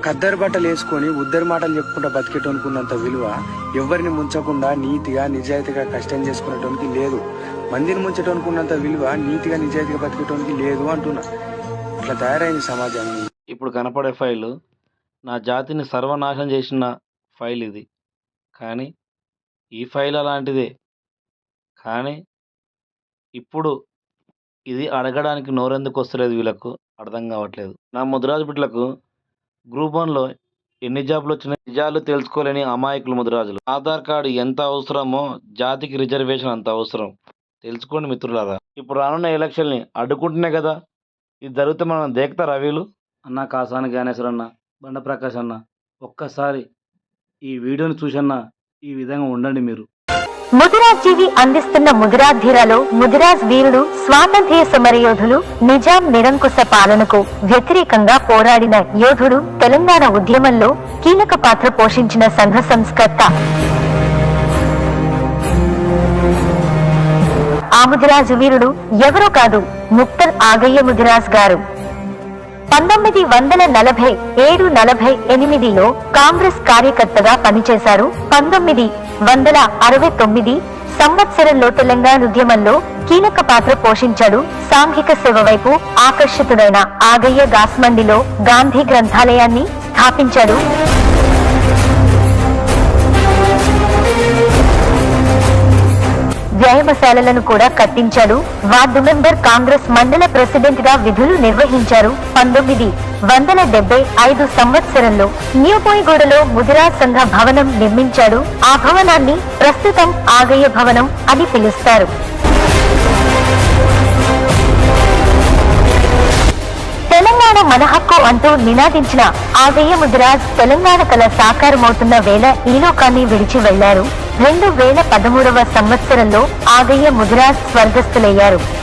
ఖద్దరు బట్టలు వేసుకొని ఉద్దరి మాటలు చెప్పుకుంటా బతికేటోనుకున్నంత విలువ ఎవరిని ముంచకుండా నీతిగా నిజాయితీగా కష్టం చేసుకునేటోనికి లేదు. మందిని ముంచటోనుకున్నంత విలువ నీతిగా నిజాయితీగా బతికేటోనికి లేదు అంటున్నా. ఇట్లా తయారైంది సమాజం ఇప్పుడు కనపడే ఫైలు నా జాతిని సర్వనాశనం చేసిన ఫైల్ ఇది. కానీ ఈ ఫైల్ అలాంటిదే. కానీ ఇప్పుడు ఇది అడగడానికి నోరెందుకు వస్తలేదు వీళ్ళకు? అర్థం కావట్లేదు. నా ముదిరాజు బిడ్డలకు గ్రూప్ వన్లో ఎన్ని జాబులు వచ్చినాయి నిజాలు తెలుసుకోలేని అమాయకులు ముదిరాజులు. ఆధార్ కార్డు ఎంత అవసరమో జాతికి రిజర్వేషన్ అంత అవసరం. తెలుసుకోండి మిత్రులారా. ఇప్పుడు రానున్న ఎలక్షన్ని అడ్డుకుంటున్నాయి కదా ఇది జరిగితే మనం దేకుతారా వీళ్ళు అన్న కాసాని జ్ఞానేశ్వర అన్న బండ ప్రకాష్ అన్న ఒక్కసారి ఈ వీడియోని చూసన్న ఈ విధంగా ఉండండి మీరు. ముదిరాజ్ జీవి అందిస్తున్న ముదిరాధీరలో ముదిరాజ్ వీరుడు స్వాతంత్ర్య సమరయోధులు నిజాం నిరంకుశ పాలనకు వ్యతిరేకంగా పోరాడిన యోధుడు తెలంగాణ ఉద్యమంలో కీలక పాత్ర పోషించిన సంఘ సంస్కర్త. ఆ ముదిరాజు వీరుడు ఎవరో కాదు ముక్తల్ ఆగయ్య ముదిరాజ్ గారు. పంతొమ్మిది వందల నలభై ఏడు నలభై ఎనిమిదిలో కాంగ్రెస్ కార్యకర్తగా పనిచేశారు. పంతొమ్మిది వందల అరవై తొమ్మిది సంవత్సరంలో తెలంగాణ ఉద్యమంలో కీలక పాత్ర పోషించాడు సాంఘిక సేవ వైపు ఆకర్షితుడైన ఆగయ్య గాస్మండిలో గాంధీ గ్రంథాలయాన్ని స్థాపించాడు. వ్యాయామశాలలను కూడా కట్టించాడు. వార్డు మెంబర్ కాంగ్రెస్ మండల ప్రెసిడెంట్గా విధులు నిర్వహించారు. పంతొమ్మిది వందల డెబ్బై ఐదు సంవత్సరంలో న్యూపోయిగూడలో ముదిరా సంఘ భవనం నిర్మించాడు. ఆ భవనాన్ని ప్రస్తుతం ఆగయ్య భవనం అని పిలుస్తారు. తెలంగాణ మన హక్కు అంటూ నినాదించిన ఆగయ్య ముదిరాజ్ తెలంగాణ కళ సాకారమవుతున్న వేళ ఈ లోకాన్ని విడిచి వెళ్ళారు. రెండు వేల పదమూడవ సంవత్సరంలో ఆగయ్య ముదిరాజ్ స్వర్గస్థులయ్యారు.